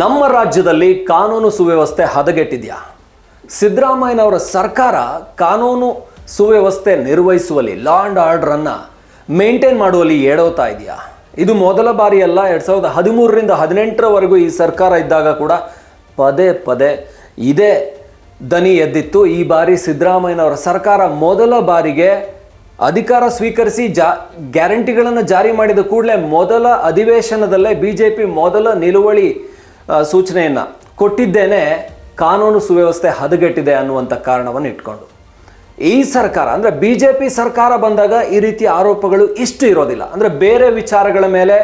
ನಮ್ಮ ರಾಜ್ಯದಲ್ಲಿ ಕಾನೂನು ಸುವ್ಯವಸ್ಥೆ ಹದಗೆಟ್ಟಿದೆಯಾ? ಸಿದ್ದರಾಮಯ್ಯನವರ ಸರ್ಕಾರ ಕಾನೂನು ಸುವ್ಯವಸ್ಥೆ ನಿರ್ವಹಿಸುವಲ್ಲಿ ಲಾ ಆ್ಯಂಡ್ ಆರ್ಡ್ರನ್ನು ಮೇಂಟೈನ್ ಮಾಡುವಲ್ಲಿ ಏಡೋತಾ ಇದೆಯಾ? ಇದು ಮೊದಲ ಬಾರಿಯಲ್ಲ, ಎರಡು ಸಾವಿರದ ಹದಿಮೂರರಿಂದ ಹದಿನೆಂಟರವರೆಗೂ ಈ ಸರ್ಕಾರ ಇದ್ದಾಗ ಕೂಡ ಪದೇ ಪದೇ ಇದೇ ದನಿ ಎದ್ದಿತ್ತು. ಈ ಬಾರಿ ಸಿದ್ದರಾಮಯ್ಯನವರ ಸರ್ಕಾರ ಮೊದಲ ಬಾರಿಗೆ ಅಧಿಕಾರ ಸ್ವೀಕರಿಸಿ ಜಾ ಗ್ಯಾರಂಟಿಗಳನ್ನು ಜಾರಿ ಮಾಡಿದ ಕೂಡಲೇ ಮೊದಲ ಅಧಿವೇಶನದಲ್ಲೇ ಬಿ ಜೆ ಪಿ ಮೊದಲ ನಿಲುವಳಿ ಸೂಚನೆಯನ್ನು ಕೊಟ್ಟಿದ್ದೇನೆ, ಕಾನೂನು ಸುವ್ಯವಸ್ಥೆ ಹದಗೆಟ್ಟಿದೆ ಅನ್ನುವಂಥ ಕಾರಣವನ್ನು ಇಟ್ಕೊಂಡು. ಈ ಸರ್ಕಾರ, ಅಂದರೆ ಬಿ ಜೆ ಪಿ ಸರ್ಕಾರ ಬಂದಾಗ ಈ ರೀತಿ ಆರೋಪಗಳು ಇಷ್ಟು ಇರೋದಿಲ್ಲ. ಅಂದರೆ ಬೇರೆ ವಿಚಾರಗಳ ಮೇಲೆ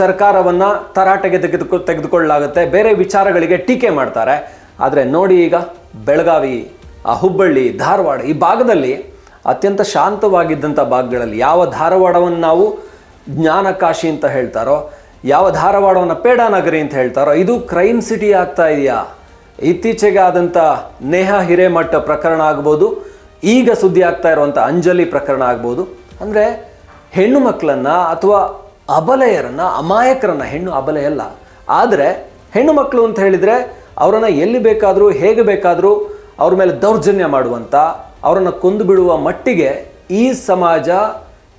ಸರ್ಕಾರವನ್ನು ತರಾಟೆಗೆ ತೆಗೆದುಕೊ, ತೆಗೆದುಕೊಳ್ಳಲಾಗುತ್ತೆ, ಬೇರೆ ವಿಚಾರಗಳಿಗೆ ಟೀಕೆ ಮಾಡ್ತಾರೆ. ಆದರೆ ನೋಡಿ ಈಗ ಬೆಳಗಾವಿ, ಆ ಹುಬ್ಬಳ್ಳಿ, ಧಾರವಾಡ ಈ ಭಾಗದಲ್ಲಿ ಅತ್ಯಂತ ಶಾಂತವಾಗಿದ್ದಂಥ ಭಾಗಗಳಲ್ಲಿ ಯಾವ ಧಾರವಾಡವನ್ನು ನಾವು ಜ್ಞಾನಕಾಶಿ ಅಂತ ಹೇಳ್ತಾರೋ ಯಾವ ಧಾರವಾಡವನ್ನು ಪೇಡಾನಗರಿ ಅಂತ ಹೇಳ್ತಾರೋ, ಇದು ಕ್ರೈಮ್ ಸಿಟಿ ಆಗ್ತಾ ಇದೆಯಾ? ಇತ್ತೀಚೆಗೆ ಆದಂಥ ನೇಹಾ ಹಿರೇಮಠ ಪ್ರಕರಣ ಆಗ್ಬೋದು, ಈಗ ಸುದ್ದಿ ಆಗ್ತಾ ಇರುವಂಥ ಅಂಜಲಿ ಪ್ರಕರಣ ಆಗ್ಬೋದು. ಅಂದರೆ ಹೆಣ್ಣು ಮಕ್ಕಳನ್ನು ಅಥವಾ ಅಬಲೆಯರನ್ನು, ಅಮಾಯಕರನ್ನು, ಹೆಣ್ಣು ಅಬಲೆಯಲ್ಲ ಆದರೆ ಹೆಣ್ಣು ಮಕ್ಕಳು ಅಂತ ಹೇಳಿದರೆ ಅವರನ್ನು ಎಲ್ಲಿ ಬೇಕಾದರೂ, ಹೇಗೆ ಬೇಕಾದರೂ ಅವ್ರ ಮೇಲೆ ದೌರ್ಜನ್ಯ ಮಾಡುವಂಥ ಅವರನ್ನು ಕೊಂದು ಬಿಡುವ ಮಟ್ಟಿಗೆ ಈ ಸಮಾಜ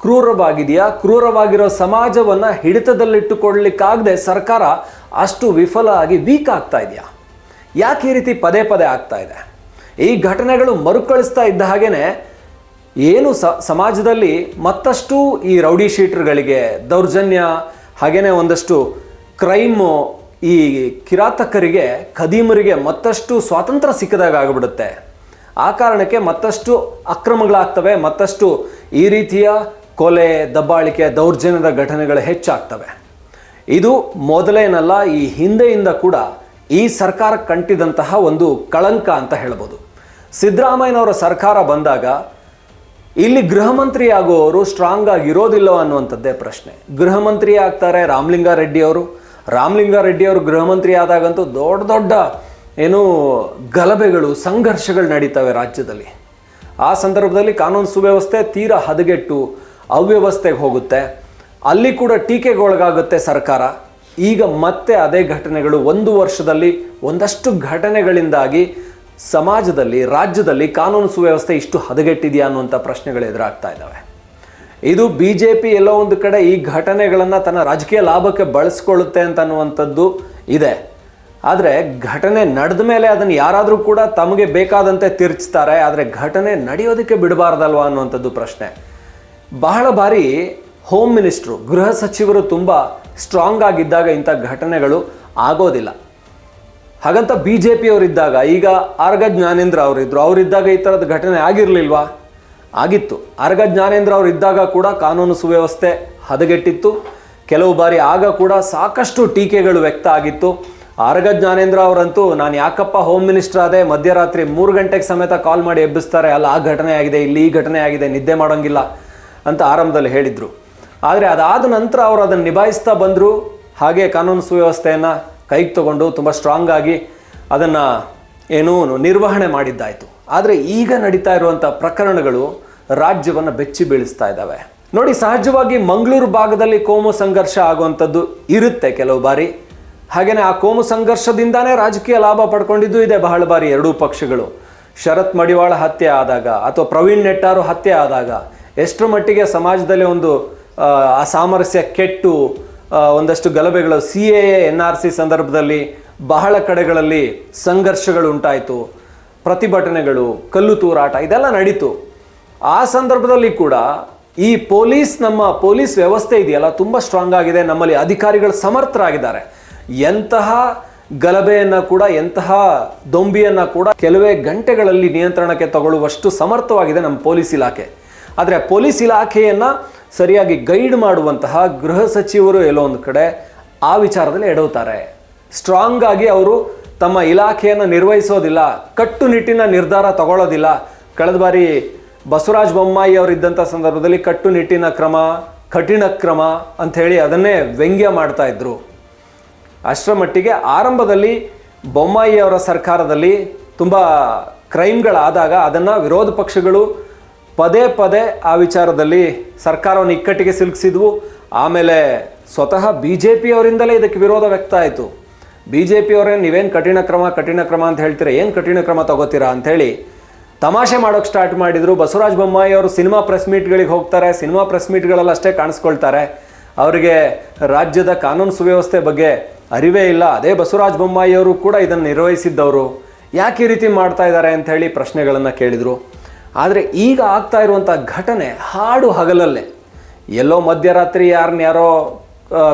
ಕ್ರೂರವಾಗಿದೆಯಾ? ಕ್ರೂರವಾಗಿರೋ ಸಮಾಜವನ್ನು ಹಿಡಿತದಲ್ಲಿಟ್ಟುಕೊಳ್ಳಲಿಕ್ಕಾಗದೆ ಸರ್ಕಾರ ಅಷ್ಟು ವಿಫಲ ಆಗಿ ವೀಕ್ ಆಗ್ತಾ ಇದೆಯಾ? ಯಾಕೆ ಈ ರೀತಿ ಪದೇ ಪದೇ ಆಗ್ತಾ ಇದೆ? ಈ ಘಟನೆಗಳು ಮರುಕಳಿಸ್ತಾ ಇದ್ದ ಹಾಗೇ ಏನು ಸಮಾಜದಲ್ಲಿ ಮತ್ತಷ್ಟು ಈ ರೌಡಿ ಶೀಟ್ರ್ಗಳಿಗೆ ದೌರ್ಜನ್ಯ ಹಾಗೇ ಒಂದಷ್ಟು ಕ್ರೈಮು ಈ ಕಿರಾತಕರಿಗೆ, ಖದೀಮರಿಗೆ ಮತ್ತಷ್ಟು ಸ್ವಾತಂತ್ರ್ಯ ಸಿಕ್ಕದಾಗ ಆಗಿಬಿಡುತ್ತೆ ಆ ಕಾರಣಕ್ಕೆ ಮತ್ತಷ್ಟು ಅಕ್ರಮಗಳಾಗ್ತವೆ, ಮತ್ತಷ್ಟು ಈ ರೀತಿಯ ಕೊಲೆ, ದಬ್ಬಾಳಿಕೆ, ದೌರ್ಜನ್ಯದ ಘಟನೆಗಳು ಹೆಚ್ಚಾಗ್ತವೆ. ಇದು ಮೊದಲೇನಲ್ಲ, ಈ ಹಿಂದೆಯಿಂದ ಕೂಡ ಈ ಸರ್ಕಾರ ಕಂಟಿದಂತಹ ಒಂದು ಕಳಂಕ ಅಂತ ಹೇಳ್ಬೋದು. ಸಿದ್ದರಾಮಯ್ಯನವರ ಸರ್ಕಾರ ಬಂದಾಗ ಇಲ್ಲಿ ಗೃಹ ಮಂತ್ರಿ ಆಗುವವರು ಸ್ಟ್ರಾಂಗ್ ಆಗಿ ಇರೋದಿಲ್ಲೋ ಅನ್ನುವಂಥದ್ದೇ ಪ್ರಶ್ನೆ. ಗೃಹ ಮಂತ್ರಿ ಆಗ್ತಾರೆ, ರಾಮಲಿಂಗಾರೆಡ್ಡಿ ಅವರು. ರಾಮಲಿಂಗಾರೆಡ್ಡಿ ಅವರು ಗೃಹ ಆದಾಗಂತೂ ದೊಡ್ಡ ದೊಡ್ಡ ಏನು ಗಲಭೆಗಳು, ಸಂಘರ್ಷಗಳು ನಡೀತವೆ ರಾಜ್ಯದಲ್ಲಿ. ಆ ಸಂದರ್ಭದಲ್ಲಿ ಕಾನೂನು ಸುವ್ಯವಸ್ಥೆ ತೀರಾ ಹದಗೆಟ್ಟು ಅವ್ಯವಸ್ಥೆಗೆ ಹೋಗುತ್ತೆ. ಅಲ್ಲಿ ಕೂಡ ಟೀಕೆಗೊಳಗಾಗುತ್ತೆ ಸರ್ಕಾರ. ಈಗ ಮತ್ತೆ ಅದೇ ಘಟನೆಗಳು ಒಂದು ವರ್ಷದಲ್ಲಿ ಒಂದಷ್ಟು ಘಟನೆಗಳಿಂದಾಗಿ ಸಮಾಜದಲ್ಲಿ, ರಾಜ್ಯದಲ್ಲಿ ಕಾನೂನು ಸುವ್ಯವಸ್ಥೆ ಇಷ್ಟು ಹದಗೆಟ್ಟಿದೆಯಾ ಅನ್ನುವಂಥ ಪ್ರಶ್ನೆಗಳು ಎದುರಾಗ್ತಾ ಇದ್ದಾವೆ. ಇದು ಬಿ ಜೆ ಪಿ ಎಲ್ಲೋ ಒಂದು ಕಡೆ ಈ ಘಟನೆಗಳನ್ನು ತನ್ನ ರಾಜಕೀಯ ಲಾಭಕ್ಕೆ ಬಳಸ್ಕೊಳ್ಳುತ್ತೆ ಅಂತ ಅನ್ನುವಂಥದ್ದು ಇದೆ. ಆದರೆ ಘಟನೆ ನಡೆದ ಮೇಲೆ ಅದನ್ನು ಯಾರಾದರೂ ಕೂಡ ತಮಗೆ ಬೇಕಾದಂತೆ ತಿರ್ಚ್ತಾರೆ, ಆದರೆ ಘಟನೆ ನಡೆಯೋದಕ್ಕೆ ಬಿಡಬಾರ್ದಲ್ವಾ ಅನ್ನುವಂಥದ್ದು ಪ್ರಶ್ನೆ. ಬಹಳ ಬಾರಿ ಹೋಮ್ ಮಿನಿಸ್ಟ್ರು ಗೃಹ ಸಚಿವರು ತುಂಬ ಸ್ಟ್ರಾಂಗ್ ಆಗಿದ್ದಾಗ ಇಂಥ ಘಟನೆಗಳು ಆಗೋದಿಲ್ಲ. ಹಾಗಂತ ಬಿ ಜೆ ಪಿಯವರಿದ್ದಾಗ ಈಗ ಆರ್ಗ ಜ್ಞಾನೇಂದ್ರ ಅವರಿದ್ದರು ಅವರಿದ್ದಾಗ ಈ ಥರದ ಘಟನೆ ಆಗಿರಲಿಲ್ವಾ? ಆಗಿತ್ತು. ಆರ್ಗ ಜ್ಞಾನೇಂದ್ರ ಅವರಿದ್ದಾಗ ಕೂಡ ಕಾನೂನು ಸುವ್ಯವಸ್ಥೆ ಹದಗೆಟ್ಟಿತ್ತು. ಕೆಲವು ಬಾರಿ ಆಗ ಕೂಡ ಸಾಕಷ್ಟು ಟೀಕೆಗಳು ವ್ಯಕ್ತ ಆಗಿತ್ತು. ಆರ್ಗ ಜ್ಞಾನೇಂದ್ರ ಅವರಂತೂ, ನಾನು ಯಾಕಪ್ಪ ಹೋಮ್ ಮಿನಿಸ್ಟರ್ ಆದೆ, ಮಧ್ಯರಾತ್ರಿ ಮೂರು ಗಂಟೆಗೆ ಸಮೇತ ಕಾಲ್ ಮಾಡಿ ಎಬ್ಬಿಸ್ತಾರೆ, ಅಲ್ಲ, ಆ ಘಟನೆ ಆಗಿದೆ, ಇಲ್ಲಿ ಈ ಘಟನೆ ಆಗಿದೆ, ನಿದ್ದೆ ಮಾಡೋಂಗಿಲ್ಲ. ಅಂತ ಆರಂಭದಲ್ಲಿ ಹೇಳಿದರು. ಆದರೆ ಅದಾದ ನಂತರ ಅವರು ಅದನ್ನು ನಿಭಾಯಿಸ್ತಾ ಬಂದರು. ಹಾಗೆ ಕಾನೂನು ಸುವ್ಯವಸ್ಥೆಯನ್ನು ಕೈಗೆ ತಗೊಂಡು ತುಂಬ ಸ್ಟ್ರಾಂಗ್ ಆಗಿ ಅದನ್ನು ಏನೂ ನಿರ್ವಹಣೆ ಮಾಡಿದ್ದಾಯಿತು. ಆದರೆ ಈಗ ನಡೀತಾ ಇರುವಂಥ ಪ್ರಕರಣಗಳು ರಾಜ್ಯವನ್ನು ಬೆಚ್ಚಿ ಬೀಳಿಸ್ತಾ ಇದ್ದಾವೆ ನೋಡಿ, ಸಹಜವಾಗಿ ಮಂಗಳೂರು ಭಾಗದಲ್ಲಿ ಕೋಮು ಸಂಘರ್ಷ ಆಗುವಂಥದ್ದು ಇರುತ್ತೆ ಕೆಲವು ಬಾರಿ. ಹಾಗೆಯೇ ಆ ಕೋಮು ಸಂಘರ್ಷದಿಂದಾನೇ ರಾಜಕೀಯ ಲಾಭ ಪಡ್ಕೊಂಡಿದ್ದು ಇದೆ ಬಹಳ ಬಾರಿ ಎರಡೂ ಪಕ್ಷಗಳು. ಶರತ್ ಮಡಿವಾಳ ಹತ್ಯೆ ಆದಾಗ ಅಥವಾ ಪ್ರವೀಣ್ ನೆಟ್ಟಾರು ಹತ್ಯೆ ಆದಾಗ ಎಷ್ಟರ ಮಟ್ಟಿಗೆ ಸಮಾಜದಲ್ಲಿ ಒಂದು ಅಸಾಮರಸ್ಯ ಕೆಟ್ಟು ಒಂದಷ್ಟು ಗಲಭೆಗಳು. C A, N R C ಸಂದರ್ಭದಲ್ಲಿ ಬಹಳ ಕಡೆಗಳಲ್ಲಿ ಸಂಘರ್ಷಗಳು ಉಂಟಾಯಿತು. ಪ್ರತಿಭಟನೆಗಳು, ಕಲ್ಲು ತೂರಾಟ, ಇದೆಲ್ಲ ನಡೀತು. ಆ ಸಂದರ್ಭದಲ್ಲಿ ಕೂಡ ಈ ಪೊಲೀಸ್, ನಮ್ಮ ಪೊಲೀಸ್ ವ್ಯವಸ್ಥೆ ಇದೆಯಲ್ಲ, ತುಂಬ ಸ್ಟ್ರಾಂಗ್ ಆಗಿದೆ. ನಮ್ಮಲ್ಲಿ ಅಧಿಕಾರಿಗಳು ಸಮರ್ಥರಾಗಿದ್ದಾರೆ. ಎಂತಹ ಗಲಭೆಯನ್ನು ಕೂಡ, ಎಂತಹ ದೊಂಬಿಯನ್ನು ಕೂಡ ಕೆಲವೇ ಗಂಟೆಗಳಲ್ಲಿ ನಿಯಂತ್ರಣಕ್ಕೆ ತಗೊಳ್ಳುವಷ್ಟು ಸಮರ್ಥವಾಗಿದೆ ನಮ್ಮ ಪೊಲೀಸ್ ಇಲಾಖೆ. ಆದರೆ ಪೊಲೀಸ್ ಇಲಾಖೆಯನ್ನು ಸರಿಯಾಗಿ ಗೈಡ್ ಮಾಡುವಂತಹ ಗೃಹ ಸಚಿವರು ಎಲ್ಲೋ ಒಂದು ಕಡೆ ಆ ವಿಚಾರದಲ್ಲಿ ಎಡವುತ್ತಾರೆ. ಸ್ಟ್ರಾಂಗ್ ಆಗಿ ಅವರು ತಮ್ಮ ಇಲಾಖೆಯನ್ನು ನಿರ್ವಹಿಸೋದಿಲ್ಲ, ಕಟ್ಟುನಿಟ್ಟಿನ ನಿರ್ಧಾರ ತಗೊಳ್ಳೋದಿಲ್ಲ. ಕಳೆದ ಬಾರಿ ಬಸವರಾಜ ಬೊಮ್ಮಾಯಿ ಅವರಿದ್ದಂಥ ಸಂದರ್ಭದಲ್ಲಿ ಕಟ್ಟುನಿಟ್ಟಿನ ಕ್ರಮ, ಕಠಿಣ ಕ್ರಮ ಅಂಥೇಳಿ ಅದನ್ನೇ ವ್ಯಂಗ್ಯ ಮಾಡ್ತಾ ಇದ್ರು. ಅಷ್ಟರ ಮಟ್ಟಿಗೆ ಆರಂಭದಲ್ಲಿ ಬೊಮ್ಮಾಯಿ ಅವರ ಸರ್ಕಾರದಲ್ಲಿ ತುಂಬ ಕ್ರೈಮ್ಗಳಾದಾಗ ಅದನ್ನು ವಿರೋಧ ಪಕ್ಷಗಳು ಪದೇ ಪದೇ ಆ ವಿಚಾರದಲ್ಲಿ ಸರ್ಕಾರವನ್ನು ಇಕ್ಕಟ್ಟಿಗೆ ಸಿಲುಕಿಸಿದ್ವು. ಆಮೇಲೆ ಸ್ವತಃ ಬಿ ಜೆ ಪಿಯವರಿಂದಲೇ ಇದಕ್ಕೆ ವಿರೋಧ ವ್ಯಕ್ತ ಆಯಿತು. ಬಿ ಜೆ ಪಿಯವರೇ ನೀವೇನು ಕಠಿಣ ಕ್ರಮ ಕಠಿಣ ಕ್ರಮ ಅಂತ ಹೇಳ್ತೀರಾ? ಏನು ಕಠಿಣ ಕ್ರಮ ತಗೋತೀರಾ ಅಂಥೇಳಿ ತಮಾಷೆ ಮಾಡೋಕ್ಕೆ ಸ್ಟಾರ್ಟ್ ಮಾಡಿದರು. ಬಸವರಾಜ ಬೊಮ್ಮಾಯಿ ಅವರು ಸಿನಿಮಾ ಪ್ರೆಸ್ ಮೀಟ್ಗಳಿಗೆ ಹೋಗ್ತಾರೆ. ಸಿನಿಮಾ ಪ್ರೆಸ್ ಮೀಟ್ಗಳಲ್ಲಷ್ಟೇ ಕಾಣಿಸ್ಕೊಳ್ತಾರೆ. ಅವರಿಗೆ ರಾಜ್ಯದ ಕಾನೂನು ಸುವ್ಯವಸ್ಥೆ ಬಗ್ಗೆ ಅರಿವೇ ಇಲ್ಲ. ಅದೇ ಬಸವರಾಜ ಬೊಮ್ಮಾಯಿ ಅವರು ಕೂಡ ಇದನ್ನು ನಿರ್ವಹಿಸಿದ್ದವರು. ಯಾಕೆ ಈ ರೀತಿ ಮಾಡ್ತಾ ಇದ್ದಾರೆ ಅಂಥೇಳಿ ಪ್ರಶ್ನೆಗಳನ್ನು ಕೇಳಿದರು. ಆದರೆ ಈಗ ಆಗ್ತಾ ಇರುವಂಥ ಘಟನೆ ಹಾಡು ಹಗಲಲ್ಲೇ. ಎಲ್ಲೋ ಮಧ್ಯರಾತ್ರಿ ಯಾರನ್ನ ಯಾರೋ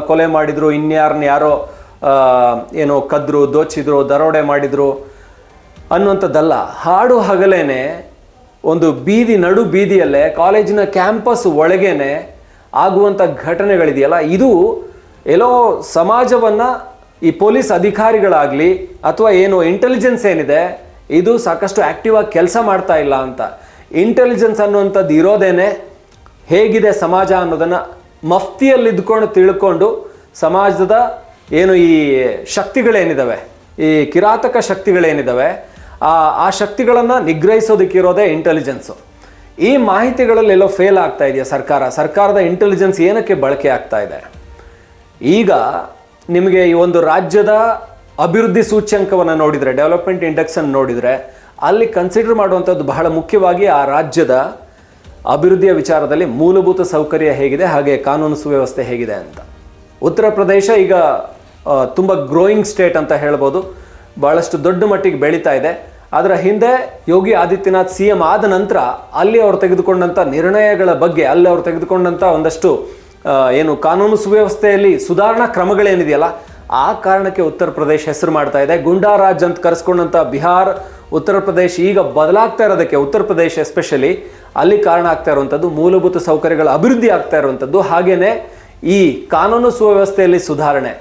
ಕೊಲೆ ಮಾಡಿದ್ರು ಇನ್ಯಾರನ್ನ ಯಾರೋ ಏನು ಕದ್ರು, ದೋಚಿದ್ರು, ದರೋಡೆ ಮಾಡಿದ್ರು ಅನ್ನುವಂಥದ್ದಲ್ಲ. ಹಾಡು ಹಗಲೇನೆ ಒಂದು ಬೀದಿ, ನಡು ಬೀದಿಯಲ್ಲೇ, ಕಾಲೇಜಿನ ಕ್ಯಾಂಪಸ್ ಒಳಗೇನೆ ಆಗುವಂಥ ಘಟನೆಗಳಿದೆಯಲ್ಲ. ಇದು ಎಲ್ಲೋ ಸಮಾಜವನ್ನು, ಈ ಪೊಲೀಸ್ ಅಧಿಕಾರಿಗಳಾಗಲಿ ಅಥವಾ ಏನು ಇಂಟೆಲಿಜೆನ್ಸ್ ಏನಿದೆ, ಇದು ಸಾಕಷ್ಟು ಆ್ಯಕ್ಟಿವಾಗಿ ಕೆಲಸ ಮಾಡ್ತಾ ಇಲ್ಲ ಅಂತ. ಇಂಟೆಲಿಜೆನ್ಸ್ ಅನ್ನುವಂಥದ್ದು ಇರೋದೇನೆ ಹೇಗಿದೆ ಸಮಾಜ ಅನ್ನೋದನ್ನು ಮಫ್ತಿಯಲ್ಲಿ ಇದ್ಕೊಂಡು ತಿಳ್ಕೊಂಡು ಸಮಾಜದ ಏನು ಈ ಶಕ್ತಿಗಳೇನಿದ್ದಾವೆ ಈ ಕಿರಾತಕ ಶಕ್ತಿಗಳೇನಿದ್ದಾವೆ ಆ ಆ ಶಕ್ತಿಗಳನ್ನು ನಿಗ್ರಹಿಸೋದಕ್ಕಿರೋದೇ ಇಂಟೆಲಿಜೆನ್ಸು ಈ ಮಾಹಿತಿಗಳಲ್ಲಿ ಎಲ್ಲೋ ಫೇಲ್ ಆಗ್ತಾ ಇದೆಯಾ ಸರ್ಕಾರ? ಸರ್ಕಾರದ ಇಂಟೆಲಿಜೆನ್ಸ್ ಏನಕ್ಕೆ ಬಳಕೆ ಆಗ್ತಾ ಇದೆ? ಈಗ ನಿಮಗೆ ಈ ಒಂದು ರಾಜ್ಯದ ಅಭಿವೃದ್ಧಿ ಸೂಚ್ಯಂಕವನ್ನು ನೋಡಿದರೆ ಡೆವಲಪ್ಮೆಂಟ್ ಇಂಡೆಕ್ಸನ್ನು ನೋಡಿದರೆ ಅಲ್ಲಿ ಕನ್ಸಿಡರ್ ಮಾಡುವಂಥದ್ದು ಬಹಳ ಮುಖ್ಯವಾಗಿ ಆ ರಾಜ್ಯದ ಅಭಿವೃದ್ಧಿಯ ವಿಚಾರದಲ್ಲಿ ಮೂಲಭೂತ ಸೌಕರ್ಯ ಹೇಗಿದೆ, ಹಾಗೆ ಕಾನೂನು ಸುವ್ಯವಸ್ಥೆ ಹೇಗಿದೆ ಅಂತ. ಉತ್ತರ ಪ್ರದೇಶ ಈಗ ತುಂಬ ಗ್ರೋಯಿಂಗ್ ಸ್ಟೇಟ್ ಅಂತ ಹೇಳ್ಬೋದು. ಭಾಳಷ್ಟು ದೊಡ್ಡ ಮಟ್ಟಿಗೆ ಬೆಳೀತಾ ಇದೆ. ಅದರ ಹಿಂದೆ ಯೋಗಿ ಆದಿತ್ಯನಾಥ್ ಸಿ ಎಂ ಆದ ನಂತರ ಅಲ್ಲಿ ಅವರು ತೆಗೆದುಕೊಂಡಂಥ ನಿರ್ಣಯಗಳ ಬಗ್ಗೆ, ಅಲ್ಲಿ ಅವರು ತೆಗೆದುಕೊಂಡಂಥ ಒಂದಷ್ಟು ಏನು ಕಾನೂನು ಸುವ್ಯವಸ್ಥೆಯಲ್ಲಿ ಸುಧಾರಣಾ ಕ್ರಮಗಳೇನಿದೆಯಲ್ಲ, ಆ ಕಾರಣಕ್ಕೆ ಉತ್ತರ ಪ್ರದೇಶ ಹೆಸರು ಮಾಡ್ತಾ ಇದೆ. ಗುಂಡಾ ರಾಜ್ ಅಂತ ಕರೆಸ್ಕೊಂಡಂಥ ಬಿಹಾರ್ ಉತ್ತರ ಪ್ರದೇಶ ಈಗ ಬದಲಾಗ್ತಾ ಇರೋದಕ್ಕೆ ಉತ್ತರ ಪ್ರದೇಶ ಎಸ್ಪೆಷಲಿ ಅಲ್ಲಿ ಕಾರಣ ಆಗ್ತಾ ಇರುವಂಥದ್ದು, ಮೂಲಭೂತ ಸೌಕರ್ಯಗಳ ಅಭಿವೃದ್ಧಿ ಆಗ್ತಾ ಇರುವಂಥದ್ದು. ಹಾಗೆಯೇ ಈ ಕಾನೂನು ಸುವ್ಯವಸ್ಥೆಯಲ್ಲಿ ಸುಧಾರಣೆ.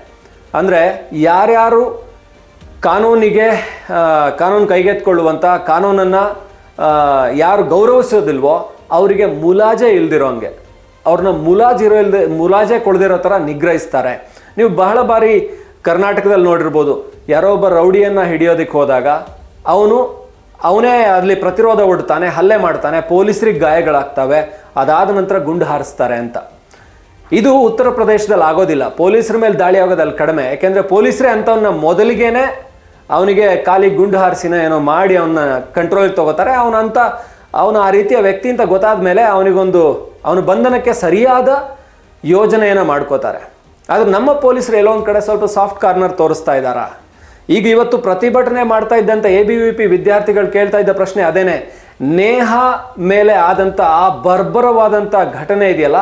ಅಂದರೆ ಯಾರ್ಯಾರು ಕಾನೂನಿಗೆ ಕಾನೂನು ಕೈಗೆತ್ಕೊಳ್ಳುವಂಥ ಕಾನೂನನ್ನು ಯಾರು ಗೌರವಿಸೋದಿಲ್ವೋ ಅವರಿಗೆ ಮುಲಾಜೆ ಇಲ್ದಿರೋಂಗೆ ಅವ್ರನ್ನ ಮುಲಾಜಿರೋ ಇಲ್ದೆ, ಮುಲಾಜೆ ಕೊಡದಿರೋ ಥರ ನಿಗ್ರಹಿಸ್ತಾರೆ. ನೀವು ಬಹಳ ಬಾರಿ ಕರ್ನಾಟಕದಲ್ಲಿ ನೋಡಿರ್ಬೋದು, ಯಾರೋ ಒಬ್ಬ ರೌಡಿಯನ್ನು ಹಿಡಿಯೋದಕ್ಕೆ ಹೋದಾಗ ಅವನು, ಅವನೇ ಅಲ್ಲಿ ಪ್ರತಿರೋಧ ಒಡ್ತಾನೆ ಹಲ್ಲೆ ಮಾಡ್ತಾನೆ, ಪೊಲೀಸರಿಗೆ ಗಾಯಗಳಾಗ್ತವೆ, ಅದಾದ ನಂತರ ಗುಂಡು ಹಾರಿಸ್ತಾರೆ ಅಂತ. ಇದು ಉತ್ತರ ಪ್ರದೇಶದಲ್ಲಿ ಆಗೋದಿಲ್ಲ. ಪೊಲೀಸರ ಮೇಲೆ ದಾಳಿ ಆಗೋದು ಕಡಿಮೆ. ಯಾಕೆಂದರೆ ಪೊಲೀಸರೇ ಅಂಥವನ್ನ ಮೊದಲಿಗೇನೆ ಅವನಿಗೆ ಖಾಲಿ ಗುಂಡು ಹಾರಿಸಿನ ಏನೋ ಮಾಡಿ ಅವನ್ನ ಕಂಟ್ರೋಲಿಗೆ ತಗೋತಾರೆ. ಅವನಂತ ಅವನು ಆ ರೀತಿಯ ವ್ಯಕ್ತಿ ಅಂತ ಗೊತ್ತಾದ ಮೇಲೆ ಅವನಿಗೊಂದು, ಅವನ ಬಂಧನಕ್ಕೆ ಸರಿಯಾದ ಯೋಜನೆಯನ್ನು ಮಾಡ್ಕೋತಾರೆ. ಆದರೆ ನಮ್ಮ ಪೊಲೀಸರು ಎಲ್ಲೋ ಒಂದು ಕಡೆ ಸ್ವಲ್ಪ ಸಾಫ್ಟ್ ಕಾರ್ನರ್ ತೋರಿಸ್ತಾ ಇದ್ದಾರಾ? ಈಗ ಇವತ್ತು ಪ್ರತಿಭಟನೆ ಮಾಡ್ತಾ ಇದ್ದಂಥ ಎ ಬಿ ವಿ ಪಿ ವಿದ್ಯಾರ್ಥಿಗಳು ಕೇಳ್ತಾ ಇದ್ದ ಪ್ರಶ್ನೆ ಅದೇನೆ. ನೇಹ ಮೇಲೆ ಆದಂಥ ಆ ಬರ್ಬರವಾದಂಥ ಘಟನೆ ಇದೆಯಲ್ಲ,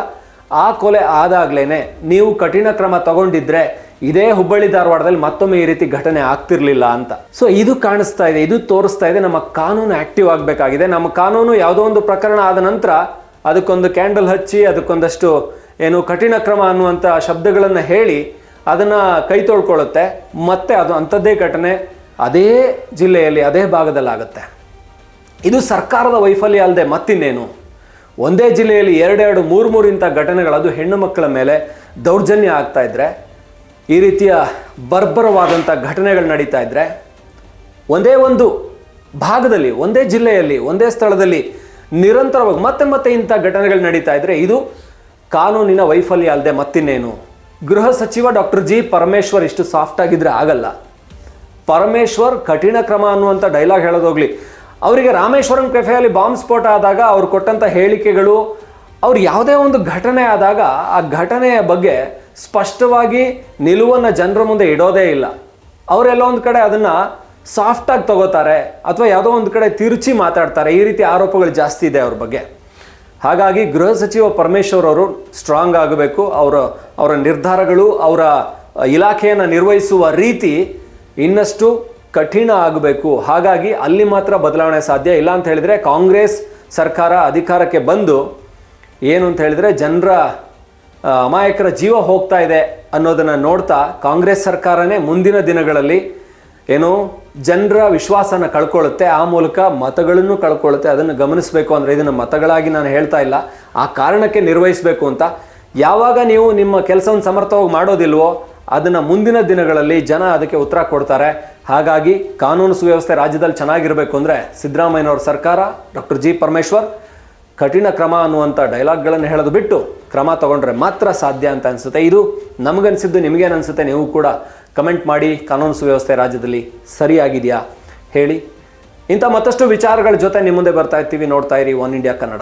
ಆ ಕೊಲೆ ಆದಾಗ್ಲೇನೆ ನೀವು ಕಠಿಣ ಕ್ರಮ ತಗೊಂಡಿದ್ರೆ ಇದೇ ಹುಬ್ಬಳ್ಳಿ ಧಾರವಾಡದಲ್ಲಿ ಮತ್ತೊಮ್ಮೆ ಈ ರೀತಿ ಘಟನೆ ಆಗ್ತಿರ್ಲಿಲ್ಲ ಅಂತ. ಸೊ ಇದು ಕಾಣಿಸ್ತಾ ಇದೆ, ಇದು ತೋರಿಸ್ತಾ ಇದೆ, ನಮ್ಮ ಕಾನೂನು ಆಕ್ಟಿವ್ ಆಗಬೇಕಾಗಿದೆ. ನಮ್ಮ ಕಾನೂನು ಯಾವುದೋ ಒಂದು ಪ್ರಕರಣ ಆದ ನಂತರ ಅದಕ್ಕೊಂದು ಕ್ಯಾಂಡಲ್ ಹಚ್ಚಿ, ಅದಕ್ಕೊಂದಷ್ಟು ಏನು ಕಠಿಣ ಕ್ರಮ ಅನ್ನುವಂಥ ಶಬ್ದಗಳನ್ನು ಹೇಳಿ ಅದನ್ನು ಕೈ ತೊಳ್ಕೊಳ್ಳುತ್ತೆ, ಮತ್ತೆ ಅದು ಅಂಥದ್ದೇ ಘಟನೆ ಅದೇ ಜಿಲ್ಲೆಯಲ್ಲಿ, ಅದೇ ಭಾಗದಲ್ಲಾಗುತ್ತೆ. ಇದು ಸರ್ಕಾರದ ವೈಫಲ್ಯ ಅಲ್ಲದೆ ಮತ್ತಿನ್ನೇನು? ಒಂದೇ ಜಿಲ್ಲೆಯಲ್ಲಿ ಎರಡೆರಡು ಮೂರು ಮೂರು ಇಂಥ ಘಟನೆಗಳು, ಅದು ಹೆಣ್ಣು ಮಕ್ಕಳ ಮೇಲೆ ದೌರ್ಜನ್ಯ ಆಗ್ತಾ ಇದ್ದರೆ ಈ ರೀತಿಯ ಬರ್ಬರವಾದಂಥ ಘಟನೆಗಳು ನಡೀತಾ ಇದ್ದರೆ ಒಂದೇ ಒಂದು ಭಾಗದಲ್ಲಿ, ಒಂದೇ ಜಿಲ್ಲೆಯಲ್ಲಿ, ಒಂದೇ ಸ್ಥಳದಲ್ಲಿ ನಿರಂತರವಾಗಿ ಮತ್ತೆ ಮತ್ತೆ ಇಂಥ ಘಟನೆಗಳು ನಡೀತಾ ಇದ್ದರೆ ಇದು ಕಾನೂನಿನ ವೈಫಲ್ಯ ಅಲ್ಲದೆ ಮತ್ತಿನ್ನೇನು? ಗೃಹ ಸಚಿವ ಡಾಕ್ಟರ್ ಜಿ ಪರಮೇಶ್ವರ್ ಇಷ್ಟು ಸಾಫ್ಟ್ ಆಗಿದ್ರೆ ಆಗಲ್ಲ. ಪರಮೇಶ್ವರ್ ಕಠಿಣ ಕ್ರಮ ಅನ್ನುವಂಥ ಡೈಲಾಗ್ ಹೇಳೋದೋಗ್ಲಿ ಅವರಿಗೆ ರಾಮೇಶ್ವರಂ ಕೆಫೆಯಲ್ಲಿ ಬಾಂಬ್ ಸ್ಫೋಟ ಆದಾಗ ಅವ್ರು ಕೊಟ್ಟಂಥ ಹೇಳಿಕೆಗಳು, ಅವ್ರು ಯಾವುದೇ ಒಂದು ಘಟನೆ ಆದಾಗ ಆ ಘಟನೆಯ ಬಗ್ಗೆ ಸ್ಪಷ್ಟವಾಗಿ ನಿಲುವನ್ನು ಜನರ ಮುಂದೆ ಇಡೋದೇ ಇಲ್ಲ. ಅವರೆಲ್ಲ ಒಂದು ಕಡೆ ಅದನ್ನು ಸಾಫ್ಟಾಗಿ ತಗೋತಾರೆ, ಅಥವಾ ಯಾವುದೋ ಒಂದು ಕಡೆ ತಿರುಚಿ ಮಾತಾಡ್ತಾರೆ. ಈ ರೀತಿ ಆರೋಪಗಳು ಜಾಸ್ತಿ ಇದೆ ಅವ್ರ ಬಗ್ಗೆ. ಹಾಗಾಗಿ ಗೃಹ ಸಚಿವ ಪರಮೇಶ್ವರ್ ಅವರು ಸ್ಟ್ರಾಂಗ್ ಆಗಬೇಕು. ಅವರ ಅವರ ನಿರ್ಧಾರಗಳು, ಅವರ ಇಲಾಖೆಯನ್ನು ನಿರ್ವಹಿಸುವ ರೀತಿ ಇನ್ನಷ್ಟು ಕಠಿಣ ಆಗಬೇಕು. ಹಾಗಾಗಿ ಅಲ್ಲಿ ಮಾತ್ರ ಬದಲಾವಣೆ ಸಾಧ್ಯ. ಇಲ್ಲ ಅಂತ ಹೇಳಿದರೆ ಕಾಂಗ್ರೆಸ್ ಸರ್ಕಾರ ಅಧಿಕಾರಕ್ಕೆ ಬಂದು ಏನು ಅಂತ ಹೇಳಿದರೆ ಜನರ ಅಮಾಯಕರ ಜೀವ ಹೋಗ್ತಾ ಇದೆ ಅನ್ನೋದನ್ನು ನೋಡ್ತಾ ಕಾಂಗ್ರೆಸ್ ಸರ್ಕಾರನೇ ಮುಂದಿನ ದಿನಗಳಲ್ಲಿ ಏನು? ಜನರ ವಿಶ್ವಾಸನ ಕಳ್ಕೊಳ್ಳುತ್ತೆ, ಆ ಮೂಲಕ ಮತಗಳನ್ನು ಕಳ್ಕೊಳ್ಳುತ್ತೆ. ಅದನ್ನು ಗಮನಿಸಬೇಕು ಅಂದರೆ ಇದನ್ನು ಮತಗಳಾಗಿ ನಾನು ಹೇಳ್ತಾ ಇಲ್ಲ. ಆ ಕಾರಣಕ್ಕೆ ನಿರ್ವಹಿಸಬೇಕು ಅಂತ. ಯಾವಾಗ ನೀವು ನಿಮ್ಮ ಕೆಲಸವನ್ನು ಸಮರ್ಥವಾಗಿ ಮಾಡೋದಿಲ್ವೋ, ಅದನ್ನು ಮುಂದಿನ ದಿನಗಳಲ್ಲಿ ಜನ ಅದಕ್ಕೆ ಉತ್ತರ ಕೊಡ್ತಾರೆ. ಹಾಗಾಗಿ ಕಾನೂನು ಸುವ್ಯವಸ್ಥೆ ರಾಜ್ಯದಲ್ಲಿ ಚೆನ್ನಾಗಿರಬೇಕು ಅಂದರೆ ಸಿದ್ದರಾಮಯ್ಯನವ್ರ ಸರ್ಕಾರ, ಡಾಕ್ಟರ್ ಜಿ ಪರಮೇಶ್ವರ್, ಕಠಿಣ ಕ್ರಮ ಅನ್ನುವಂಥ ಡೈಲಾಗ್ಗಳನ್ನು ಹೇಳೋದು ಬಿಟ್ಟು ಕ್ರಮ ತಗೊಂಡ್ರೆ ಮಾತ್ರ ಸಾಧ್ಯ ಅಂತ ಅನಿಸುತ್ತೆ. ಇದು ನಮಗನ್ಸಿದ್ದು ನಿಮಗೇನು ಅನಿಸುತ್ತೆ ನೀವು ಕೂಡ ಕಮೆಂಟ್ ಮಾಡಿ, ಕಾನೂನು ಸುವ್ಯವಸ್ಥೆ ರಾಜ್ಯದಲ್ಲಿ ಸರಿಯಾಗಿದೆಯಾ? ಹೇಳಿ. ಇಂಥ ಮತ್ತಷ್ಟು ವಿಚಾರಗಳ ಜೊತೆ ನಿಮ್ಮ ಮುಂದೆ ಬರ್ತಾ ಇರ್ತೀವಿ. ನೋಡ್ತಾ ಇರಿ, ಒನ್ ಇಂಡಿಯಾ ಕನ್ನಡ.